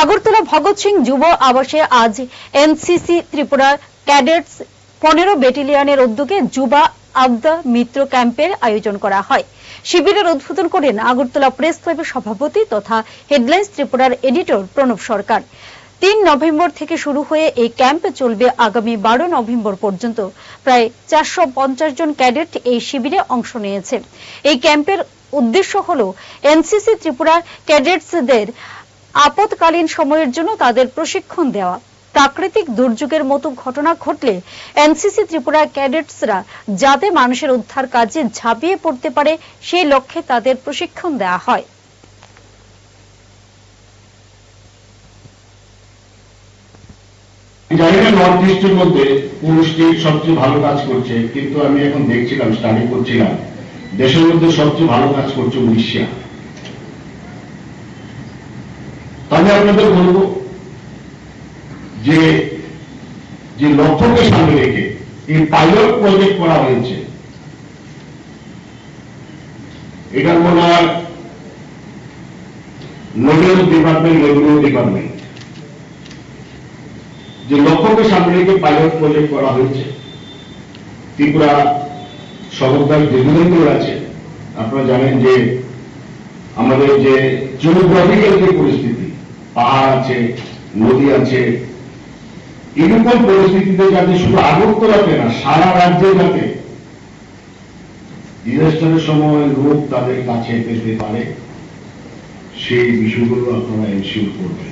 আগরতলা ভগৎ সিং যুব আবাসে আজ NCC Tripura cadets পনেরো ব্যাটালিয়নের উদ্যোগে যুবা আবদা মিত্র ক্যাম্পের আয়োজন করা হয়। শিবিরের উদ্বোধন করেন আগরতলা প্রেস ক্লাবের সভাপতি তথা হেডলাইন্স ত্রিপুরার এডিটর প্রণব সরকার। তিন নভেম্বর থেকে শুরু হয়ে এই ক্যাম্প চলবে আগামী বারো নভেম্বর পর্যন্ত। প্রায় চারশো পঞ্চাশ জন ক্যাডেট এই শিবিরে অংশ নিয়েছে। এই ক্যাম্পের উদ্দেশ্য হল এনসিসি ত্রিপুরা ক্যাডেটসদের আপদকালীন সময়ের জন্য তাদের প্রশিক্ষণ দেওয়া। প্রাকৃতিক দুর্যোগের মতো ঘটনা ঘটলে এনসিসি ত্রিপুরা ক্যাডেটসরা যাতে মানুষের উদ্ধার কাজে ঝাঁপিয়ে পড়তে পারে, সেই লক্ষ্যে তাদের প্রশিক্ষণ দেওয়া হয়। জানি নর্থ ইস্টের মধ্যে স্টেট সবচেয়ে ভালো কাজ করছে, কিন্তু আমি এখন দেখছিলাম স্টাডি করছিলাম, দেশের মধ্যে সবচেয়ে ভালো কাজ করছে উড়িষ্যা। তবে আপনাদের বলব যে যে লক্ষ্যকে সামনে রেখে এই পাইলট প্রজেক্ট করা হয়েছে এটার মনে হয় নোডেল ডিপার্টমেন্ট, রেভিনিউ ডিপার্টমেন্ট। যে লক্ষ্যকে সামনে রেখে পাইলট প্রজেক্ট করা হয়েছে, ত্রিপুরা সহকার যেগুলো আছে। আপনারা জানেন যে, আমাদের যে জিওগ্রাফিক্যাল যে পরিস্থিতি পাহাড় আছে, নদী আছে। এরকম পরিস্থিতিতে যাতে শুধু আগরতলাতে না, সারা রাজ্যে যাতে ডিজাস্টারের সময় লোক তাদের কাছে পেতে পারে সেই বিষয়গুলো আপনারা এনশিওর করবেন।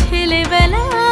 ছেলেবেলা